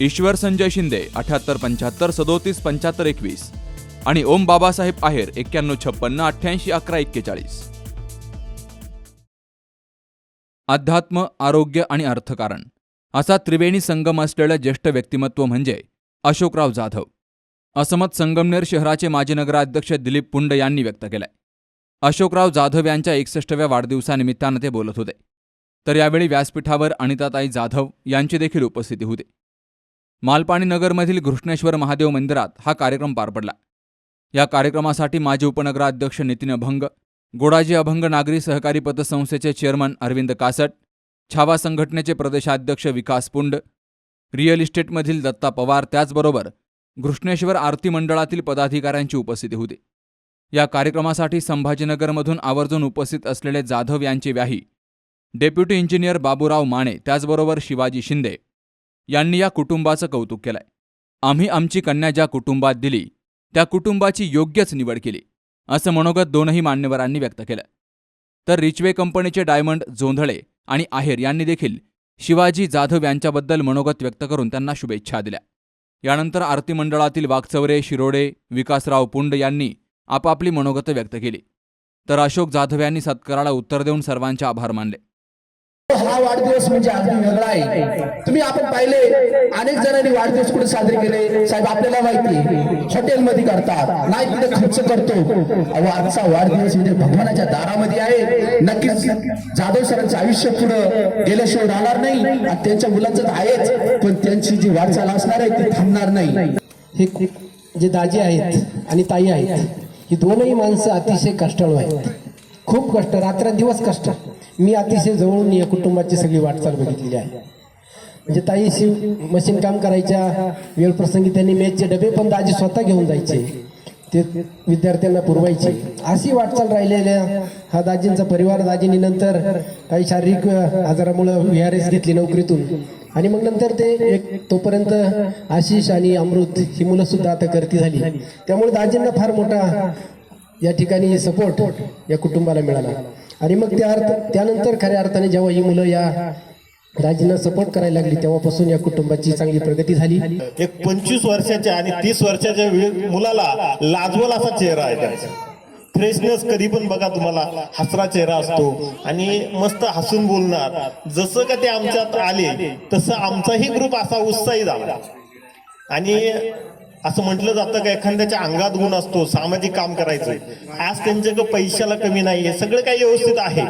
ईश्वर संजय शिंदे अठ्याहत्तर पंच्याहत्तर सदोतीस पंच्याहत्तर एकवीस. आणि ओम बाबासाहेब आहेर एक्क्याण्णव छप्पन्न अठ्ठ्याऐंशी अकरा एक्केचाळीस. अध्यात्म आरोग्य आणि अर्थकारण. असा त्रिवेणी संगम असलेलं ज्येष्ठ व्यक्तिमत्व म्हणजे अशोकराव जाधव. असमत संगमनेर शहराचे माजी नगराध्यक्ष दिलीप पुंड यांनी व्यक्त केलंय. अशोकराव जाधव यांच्या एकसष्टव्या वाढदिवसानिमित्तानं ते बोलत होते. तर यावेळी व्यासपीठावर अनिताताई जाधव यांची देखील उपस्थिती होती. मालपाणी नगरमधील घृष्णेश्वर महादेव मंदिरात हा कार्यक्रम पार पडला. या कार्यक्रमासाठी माजी उपनगराध्यक्ष नितीन अभंग गोडाजी अभंग नागरी सहकारी पतसंस्थेचे चेअरमन अरविंद कासट छावा संघटनेचे प्रदेशाध्यक्ष विकास पुंड रिअल इस्टेटमधील दत्ता पवार त्याचबरोबर घृष्णेश्वर आरती मंडळातील पदाधिकाऱ्यांची उपस्थिती होती. या कार्यक्रमासाठी संभाजीनगरमधून आवर्जून उपस्थित असलेले जाधव यांची व्याही डेप्युटी इंजिनियर बाबूराव माने त्याचबरोबर शिवाजी शिंदे यांनी या कुटुंबाचं कौतुक केलंय. आम्ही आमची कन्या ज्या कुटुंबात दिली त्या कुटुंबाची योग्यच निवड केली असं मनोगत दोनही मान्यवरांनी व्यक्त केलं. तर रिचवे कंपनीचे डायमंड जोंधळे आणि आहेर यांनी देखील शिवाजी जाधव यांच्याबद्दल मनोगत व्यक्त करून त्यांना शुभेच्छा दिल्या. यानंतर आरती मंडळातील वागचौरे शिरोडे विकासराव पुंड यांनी आपापली मनोगत व्यक्त केली. तर अशोक जाधव यांनी सत्काराला उत्तर देऊन सर्वांचे आभार मानले. हा वाढदिवस म्हणजे अगदी वेगळा आहे. तुम्ही आपण पाहिले अनेक जणांनी वाढदिवस कुठे साजरे केले? साहेब आपल्याला माहिती हॉटेलमध्ये करतात नाही तिथे खर्च करतो. आजचा वाढदिवस म्हणजे भगवानाच्या दारामध्ये आहे. नक्कीच जाधव सरांचं आयुष्य पुढं गेल्याशिवाय राहणार नाही आणि त्यांच्या मुलांचं तर आहेच पण त्यांची जी वाटचाल असणार आहे ती थांबणार नाही. हे जे दाजी आहेत आणि ताई आहेत ही दोनही माणसं अतिशय कष्टाळू आहेत. खूप कष्ट रात्रंदिवस कष्ट. मी अतिशय जवळून या कुटुंबाची सगळी वाटचाल बघितलेली आहे. म्हणजे ताई शिव मशीन काम करायच्या वेळ प्रसंगी त्यांनी मेजचे डबे पण दाजी स्वतः घेऊन जायचे. ते विद्यार्थ्यांना पुरवायचे. अशी वाटचाल राहिलेल्या हा दाजींचा परिवार दाजींनी नंतर काही शारीरिक आजारामुळं व्ही आर एस घेतली नोकरीतून. आणि मग नंतर ते एक तोपर्यंत आशिष आणि अमृत ही मुलं सुद्धा आता करती झाली. त्यामुळे दाजींना फार मोठा या ठिकाणी सपोर्ट या कुटुंबाला मिळाला. आणि मग त्या अर्थ त्यानंतर खऱ्या अर्थाने जेव्हा ही मुलं या दाजींना सपोर्ट करायला लागली तेव्हापासून या कुटुंबाची चांगली प्रगती झाली. एक पंचवीस वर्षाच्या आणि तीस वर्षाच्या मुलाला लाजवल असा चेहरा आहे त्याचा. फ्रेशनेस कधी पण बघा तुम्हाला हसरा चेहरा असतो. आणि मस्त हसून बोलणार. जसं का ते आमच्यात आले तसं आमचाही ग्रुप असा उत्साही झाला. आणि असं म्हटलं जातं का एखाद्याच्या अंगात गुण असतो सामाजिक काम करायचं. आज त्यांच्याकडे पैशाला कमी नाही आहे सगळं काही व्यवस्थित आहे.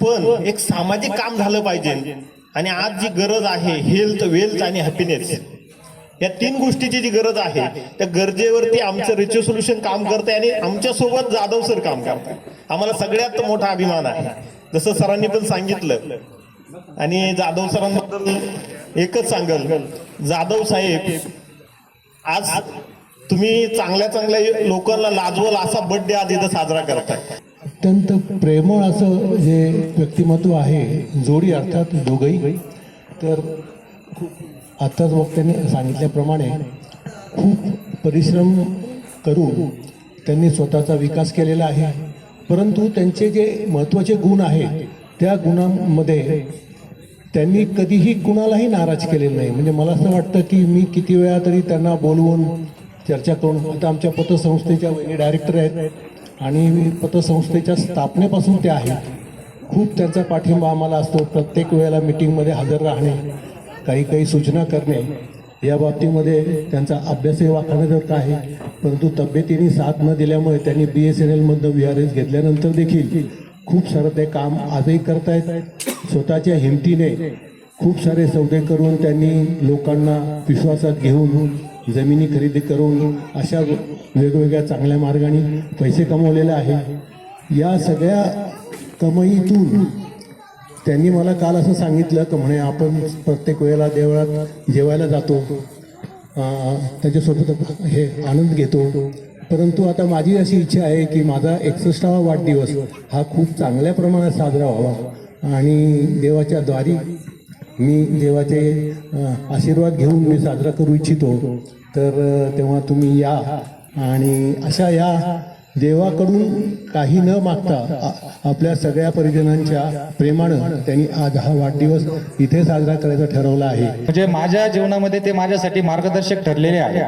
पण एक सामाजिक काम झालं पाहिजे. आणि आज जी गरज आहे हेल्थ वेल्थ आणि हॅपीनेस या तीन गोष्टीची जी गरज आहे त्या गरजेवरती आमचं रिच्यू सोल्युशन काम करते आणि आमच्यासोबत जाधव सर काम करताय. आम्हाला सगळ्यात मोठा अभिमान आहे. जसं सरांनी पण सांगितलं. आणि जाधव सरांबद्दल एकच सांगल. जाधव साहेब आज तुम्ही चांगल्या चांगल्या लोकांना लाजवल असा बर्थडे आज इथं साजरा करताय. अत्यंत प्रेमळ असं जे व्यक्तिमत्व आहे जोडी अर्थात दोघंही तर खूप आत्ताच वक्त्याने सांगितल्याप्रमाणे खूप परिश्रम करून त्यांनी स्वतःचा विकास केलेला आहे. परंतु त्यांचे जे महत्त्वाचे गुण आहेत त्या गुणांमध्ये त्यांनी कधीही कुणालाही नाराज केलेलं नाही. म्हणजे मला असं वाटतं की मी किती वेळा तरी त्यांना बोलवून चर्चा करून आता आमच्या पतसंस्थेच्या वहिनी डायरेक्टर आहेत आणि पतसंस्थेच्या स्थापनेपासून त्या आहेत. खूप त्यांचा पाठिंबा आम्हाला असतो प्रत्येक वेळेला मिटिंगमध्ये हजर राहणे काही काही सूचना करणे या बाबतीमध्ये त्यांचा अभ्यासही वाखाण्यासारखा आहे परंतु तब्येतीने साथ न दिल्यामुळे त्यांनी बी एस एन एलमधनं व्ही आर एस घेतल्यानंतर देखील खूप सारं ते काम आजही करतायत. स्वतःच्या हिमतीने खूप सारे सौदे करून त्यांनी लोकांना विश्वासात घेऊन जमिनी खरेदी करून अशा वेगवेगळ्या चांगल्या मार्गाने पैसे कमवलेले आहे. या सगळ्या कमाईतून त्यांनी मला काल असं सांगितलं की म्हणे आपण प्रत्येक वेळेला देवळात जेवायला जातो. त्याच्यासोबत हे आनंद घेतो. परंतु आता माझी अशी इच्छा आहे की माझा एकसष्टावा वाढदिवस हा खूप चांगल्या प्रमाणात साजरा व्हावा. आणि देवाच्या द्वारी मी देवाचे आशीर्वाद घेऊन मी साजरा करू इच्छितो. तर तेव्हा तुम्ही या. आणि अशा या देवाकडून काही न मागता आपल्या सगळ्या परिजनांच्या प्रेमानं त्यांनी आज हा वाढदिवस इथे साजरा करायचा ठरवला आहे. म्हणजे माझ्या जीवनामध्ये ते माझ्यासाठी मार्गदर्शक ठरलेले आहे.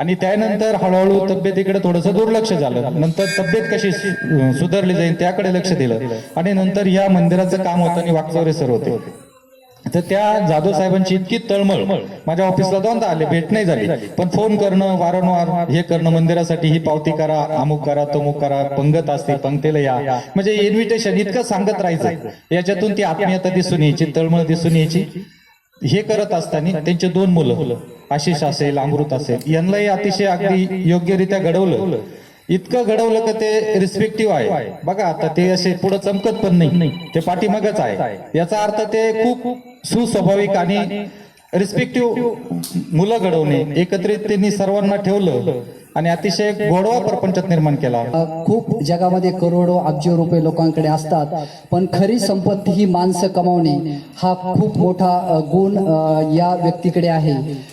आणि त्यानंतर हळूहळू तब्येतीकडे थोडंसं दुर्लक्ष झालं. नंतर तब्येत कशी सुधारली जाईल त्याकडे लक्ष दिलं. आणि नंतर या मंदिराचं काम होताना वागचौरे सर होते. तर त्या जाधव साहेबांची इतकी तळमळ माझ्या ऑफिसला दोनदा आले भेट नाही झाली. पण फोन करणं वारंवार हे करणं मंदिरासाठी ही पावती करा अमुक करा तमुक करा पंगत असते पंगतेला या. म्हणजे इन्व्हिटेशन इतकं सांगत राहायचं. याच्यातून ती आत्मीयता दिसून यायची तळमळ दिसून यायची. हे करत असताना त्यांचे दोन मुलं आशिष असेल अमृत असेल यांनाही अतिशय अगदी योग्यरित्या घडवलं. इतकं घडवलं का ते रिस्पेक्टिव्ह आहे. बघा आता ते असे पुढे चमकत पण नाही. ते पाठीमागच आहे. याचा अर्थ ते खूप सुस्वाभाविक आणि रिस्पेक्टिव्ह मुलं घडवणे. एकत्रित त्यांनी सर्वांना ठेवलं. आणि अतिशय गोडवा प्रपंचात निर्माण केला. खूप जगामध्ये करोडो अब्ज रुपये लोकांकडे असतात पण खरी संपत्ती ही माणसं कमावणे हा खूप मोठा गुण या व्यक्तीकडे आहे.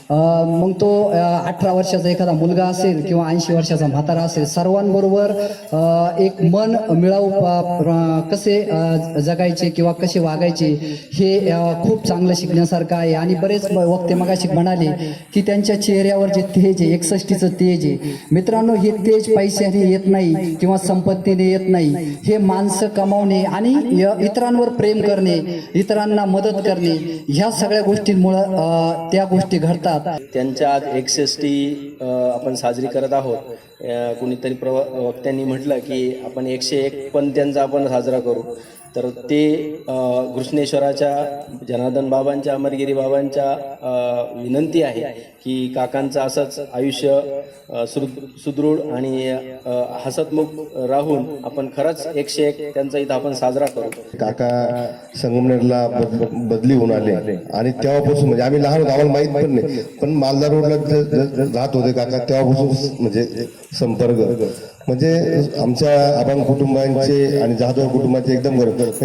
मग तो अठरा वर्षाचा एखादा मुलगा असेल किंवा ऐंशी वर्षाचा म्हातारा असेल सर्वांबरोबर एक मन मिळावू कसे जगायचे किंवा कसे वागायचे हे खूप चांगलं शिकण्यासारखं आहे. आणि बरेच वक्ते मगाशी म्हणाले की त्यांच्या चेहऱ्यावर जे तेज आहे एकसष्टीचं तेज आहे मित्रांनो हे तेज पैशाने येत नाही किंवा संपत्तीने येत नाही. हे माणसं कमावणे आणि इतरांवर प्रेम करणे इतरांना मदत करणे ह्या सगळ्या गोष्टींमुळं त्या गोष्टी घडतात. त्यांच्या आज एकसष्टी आपण साजरी करत आहोत. कुणीतरी प्रव वक्त्यांनी म्हटलं की आपण एकशे एक पण त्यांचा आपण साजरा करू. तर ते घृष्णेश्वराच्या जनार्दन बाबांच्या अमरगिरी बाबांच्या विनंती आहे की काकांचं असंच आयुष्य सुदृढ आणि हसतमुख राहून आपण खरंच एकशे एक त्यांचा इथं आपण साजरा करू. काका संगमनेरला बदली होऊन आले. आणि तेव्हापासून म्हणजे आम्ही लहान होतो आम्हाला माहीत पण नाही. पण मालदार रोडला राहत होते काका तेव्हापासून म्हणजे संपर्क. म्हणजे आमच्या आपण कुटुंबांचे आणि जाधव कुटुंबाचे एकदम गरज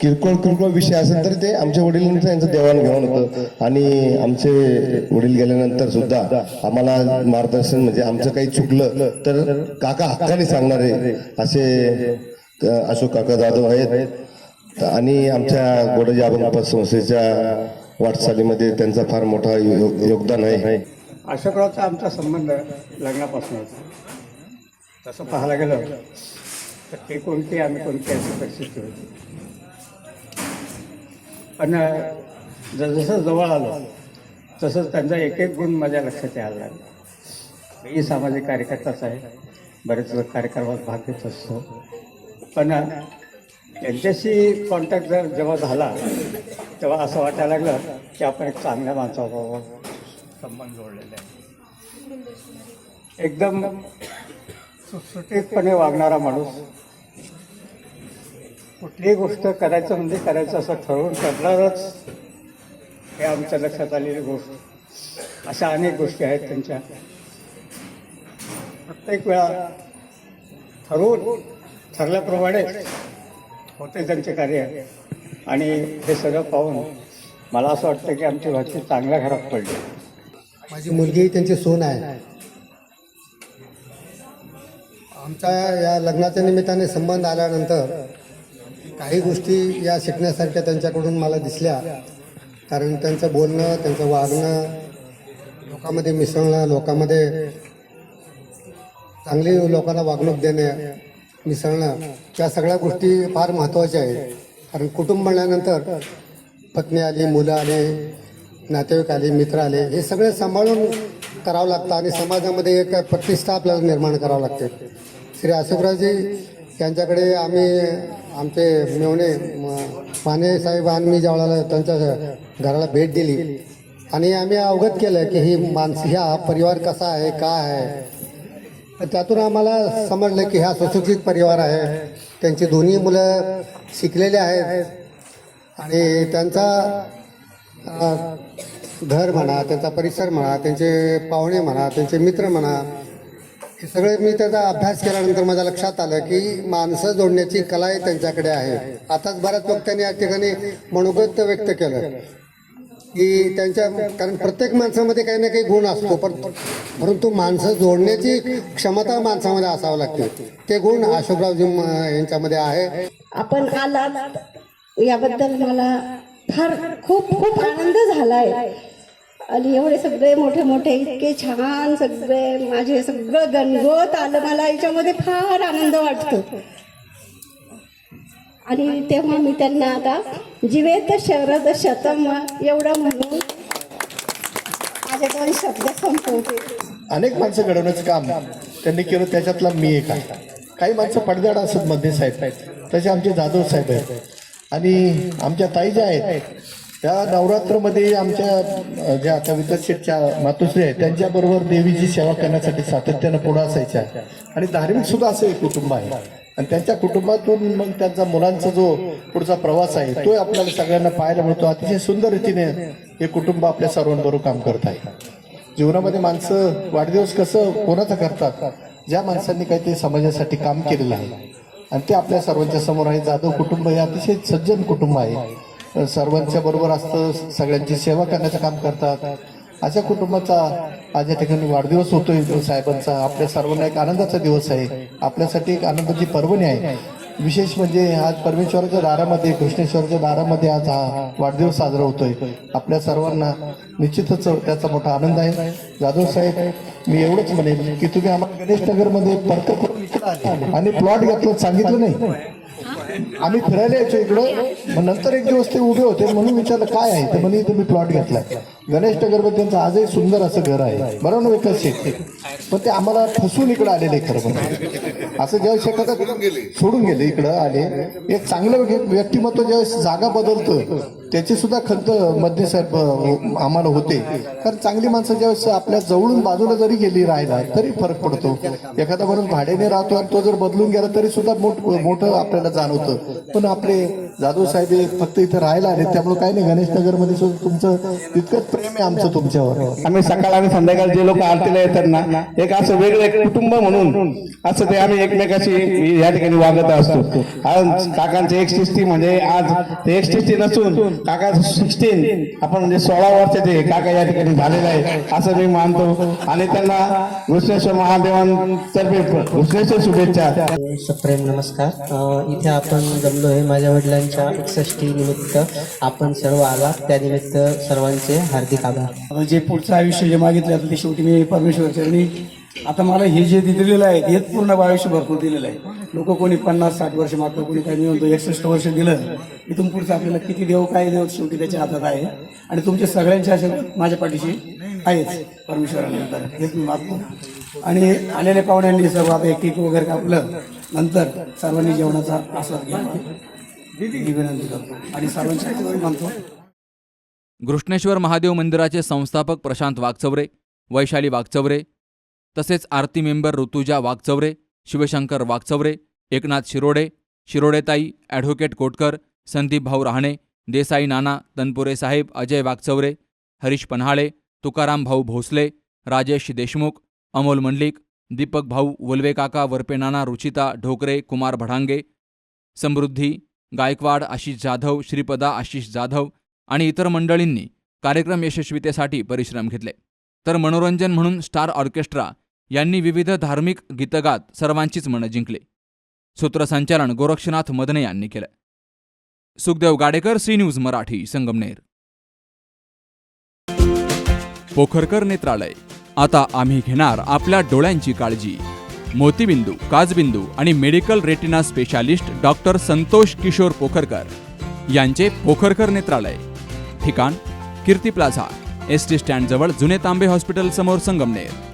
किरकोळ किरकोळ विषय असेल तर ते आमच्या वडिलांचं यांचं देवाणघेवाण होतं. आणि आमचे वडील गेल्यानंतर सुद्धा आम्हाला मार्गदर्शन म्हणजे आमचं काही चुकलं तर काका हक्काने सांगणारे असे अशोक काका जाधव आहेत. आणि आमच्या गोडजी अभंग संस्थेच्या वाटचालीमध्ये त्यांचा फार मोठा योगदान आहे. अशोकरावचा आमचा संबंध लग्नापासून तसं पाहायला गेलं तर ते कोणते आम्ही कोणती अशी परिस्थिती होती. पण जसं जवळ आलो तसंच त्यांचा एक एक गुण माझ्या लक्षात यायला लागला. मी सामाजिक कार्यकर्ताच आहे बरेच वेळ कार्यक्रमात भाग घेत असतो. पण त्यांच्याशी कॉन्टॅक्ट जर जेव्हा झाला तेव्हा असं वाटायला लागलं की आपण एक चांगल्या माणसाबरोबर संबंध जोडलेले आहे. एकदम सुटसुटीतपणे वागणारा माणूस. कुठलीही गोष्ट करायचं म्हणजे करायचं असं ठरवून करणारच हे आमच्या लक्षात आलेली गोष्ट. अशा अनेक गोष्टी आहेत त्यांच्या. प्रत्येक वेळा ठरवून ठरल्याप्रमाणे होते त्यांचे कार्य. आणि हे सगळं पाहून मला असं वाटतं की आमची भाची चांगल्या घरात पडली. माझी मुलगी त्यांची सून आहे. आमच्या या लग्नाच्या निमित्ताने संबंध आल्यानंतर काही गोष्टी या शिकण्यासारख्या त्यांच्याकडून मला दिसल्या. कारण त्यांचं बोलणं त्यांचं वागणं लोकांमध्ये मिसळणं लोकांमध्ये चांगली लोकांना वागणूक देणे मिसळणं या सगळ्या गोष्टी फार महत्त्वाच्या आहेत. कारण कुटुंब म्हणल्यानंतर पत्नी आली मुलं आले नातेवाईक आले मित्र आले हे सगळे सांभाळून करावं लागतं आणि समाजामध्ये एक प्रतिष्ठा आपल्याला निर्माण करावं लागते. श्री अशोकरावजी यांच्याकडे आम्ही आमचे मेवणे माने साहेब आणि मी ज्यावेळेला त्यांच्या घराला भेट दिली. आणि आम्ही अवगत केलं की ही माणसं ह्या परिवार कसा आहे काय आहे. तर त्यातून आम्हाला समजलं की हा सुशिक्षित परिवार आहे. त्यांची दोन्ही मुलं शिकलेले आहेत. आणि त्यांचा घर म्हणा त्यांचा परिसर म्हणा त्यांचे पाहुणे म्हणा त्यांचे मित्र म्हणा सगळे मी त्याचा अभ्यास केल्यानंतर माझ्या लक्षात आलं की माणसं जोडण्याची कलाही त्यांच्याकडे आहे. आताच बऱ्याच वक्त्यांनी या ठिकाणी मनोगत व्यक्त केलं. की त्यांच्या कारण प्रत्येक माणसामध्ये काही ना काही गुण असतो. पण परंतु माणसं जोडण्याची क्षमता माणसामध्ये असावं लागते. ते गुण अशोकरावजी यांच्यामध्ये आहे. आपण आलात. याबद्दल मला फार खूप खूप आनंद झालाय. आणि एवढे सगळे मोठे मोठे इतके छान सगळे माझे सगळं गणगोत आलं. मला याच्यामध्ये फार आनंद वाटतो. आणि तेव्हा मी त्यांना आता जिवेत शरद शतम एवढं म्हणून माझे दोन शब्द संपवते. अनेक माणसं घडवण्याचं काम त्यांनी केलं त्याच्यातला मी एक आहे. काही माणसं पडद्याड असत मध्ये साहेब. तसे आमचे जाधव साहेब आहेत. आणि आमच्या ताई ज्या आहेत त्या नवरात्रमध्ये आमच्या ज्या आता विकसितच्या शेठच्या मातोश्री आहेत त्यांच्याबरोबर देवीची सेवा करण्यासाठी सातत्यानं पुढं असायच्या. आणि धार्मिक सुद्धा असं एक कुटुंब आहे. आणि त्यांच्या कुटुंबातून मग त्यांचा मुलांचा जो पुढचा प्रवास आहे तो आपल्याला सगळ्यांना पाहायला मिळतो. अतिशय सुंदर रीतीने हे कुटुंब आपल्या सर्वांबरोबर काम करत आहे. जीवनामध्ये माणसं वाढदिवस कसं कोणाचं करतात ज्या माणसांनी काहीतरी समाजासाठी काम केलेलं आहे. आणि ते आपल्या सर्वांच्या समोर आहे. जाधव कुटुंब हे अतिशय सज्जन कुटुंब आहे. सर्वांच्या बरोबर असतं सगळ्यांची सेवा करण्याचं काम करतात. अशा कुटुंबाचा आज या ठिकाणी वाढदिवस होतोय साहेबांचा. आपल्या सर्वांना एक आनंदाचा दिवस आहे. आपल्यासाठी एक आनंदाची पर्वणी आहे. विशेष म्हणजे आज परमेश्वराच्या दारामध्ये कृष्णेश्वराच्या दारामध्ये आज हा वाढदिवस साजरा होतोय. आपल्या सर्वांना निश्चितच त्याचा मोठा आनंद आहे. जाधव साहेब मी एवढंच म्हणेन की तुम्ही आम्हाला गणेश नगरमध्ये परत आणि प्लॉट घेतलं सांगितलं नाही. आम्ही फिरायला यायचो इकडं. मग नंतर एक दिवस ते उभे होते म्हणून विचारलं काय आहे? तर म्हणे तुम्ही प्लॉट घेतलाय गणेश नगरमध्ये त्यांचं आजही सुंदर असं घर आहे. बरोबर ना विकास शेठ पण ते आम्हाला फसवून इकडे आलेले खरं म्हणजे. असं ज्यावेळेस एखादा सोडून गेले. इकडं आले. एक चांगलं व्य- व्यक्तिमत्व ज्यावेळेस जागा बदलतं त्याची सुद्धा खंत मध्य साहेब हो, आम्हाला होते. कारण चांगली माणसं ज्यावेळेस आपल्या जवळून बाजूला जरी गेली राहायला तरी फरक पडतो. एखादा म्हणून भाड्याने राहतो आणि तो जर बदलून गेला तरी सुद्धा मोठ मोठं आपल्याला जाणवतं. पण आपले जाधव साहेब फक्त इथं राहायला आले त्यामुळे काही नाही गणेश नगरमध्ये सुद्धा तुमचं तितकंच प्रेम आहे आमचं तुमच्यावर. आम्ही सकाळ आणि संध्याकाळ जे लोक आरतीला येतात ना एक असं वेगळं कुटुंब म्हणून असं ते आम्ही एकमेकाशी या ठिकाणी वागत असतो. काकांची काकांचे एक शिस्ती म्हणजे आज ते एक शिस्ती नसून काका सिक्स्टीन आपण म्हणजे सोळा वर्षाचे काका या ठिकाणी झालेले आहे. असं मी मानतो. आणि त्यांना कृष्णेश्वर महादेवांतर्फे कृष्णेश्वर शुभेच्छा. सप्रेम नमस्कार. इथे आपण जमलो आहे माझ्या वडिलांच्या एकसष्टी निमित्त. आपण सर्व आला त्यानिमित्त सर्वांचे हार्दिक आभार. जे पुढचं आयुष्य जे मागितलं ते शेवटी मी परमेश्वर चरणी आता मला हे जे दिलेलं आहे हेच पूर्ण आयुष्य भरपूर दिलेलं आहे. लोक कोणी पन्नास साठ वर्ष मागतं कोणी काही मी म्हणतो एकसष्ट वर्ष दिलं इथून पुढचं आपल्याला किती देव काय देव शेवटी त्याच्या हातात आहे. आणि तुमच्या सगळ्यांचे आशीर्वाद माझ्या पाठीशी आहेच परमेश्वरानंतर हेच मी मागतो. आणि आलेल्या पाहुण्यांनी सर्व आता एक केक वगैरे कापलं नंतर सर्वांनी जेवणाचा आस्वाद घ्यावा ही विनंती करतो. आणि सर्वांच्या मानतो. घृष्णेश्वर महादेव मंदिराचे संस्थापक प्रशांत वागचौरे वैशाली वागचौरे तसेच आरती मेंबर ऋतुजा वागचौरे शिवशंकर वागचौरे एकनाथ शिरोडे शिरोडेताई ॲडव्होकेट कोटकर संदीप भाऊ रहाणे देसाई नाना तनपुरे साहेब अजय वागचौरे हरीश पन्हाळे तुकाराम भाऊ भोसले राजेश देशमुख अमोल मंडलिक दीपक भाऊ वल्वे वरपेनाना वरपे नाना रुचिता ढोकरे कुमार भडांगे समृद्धी गायकवाड आशिष जाधव श्रीपदा आशिष जाधव आणि इतर मंडळींनी कार्यक्रम यशस्वीतेसाठी परिश्रम घेतले. तर मनोरंजन म्हणून स्टार ऑर्केस्ट्रा यांनी विविध धार्मिक गीतगात सर्वांचीच मनं जिंकली. सूत्रसंचालन गोरक्षनाथ मदने यांनी केलं. Sukhdev Gadekar C news Marathi Sangamner. Pokharkar नेत्रालय. आता आम्ही घेणार आपल्या डोळ्यांची काळजी. मोतीबिंदू काजबिंदू आणि medical retina specialist doctor Santosh Kishor Pokharkar यांचे पोखरकर नेत्रालय. ठिकाण कीर्ती प्लाझा एस टी स्टँडजवळ जुने तांबे हॉस्पिटल समोर संगमनेर.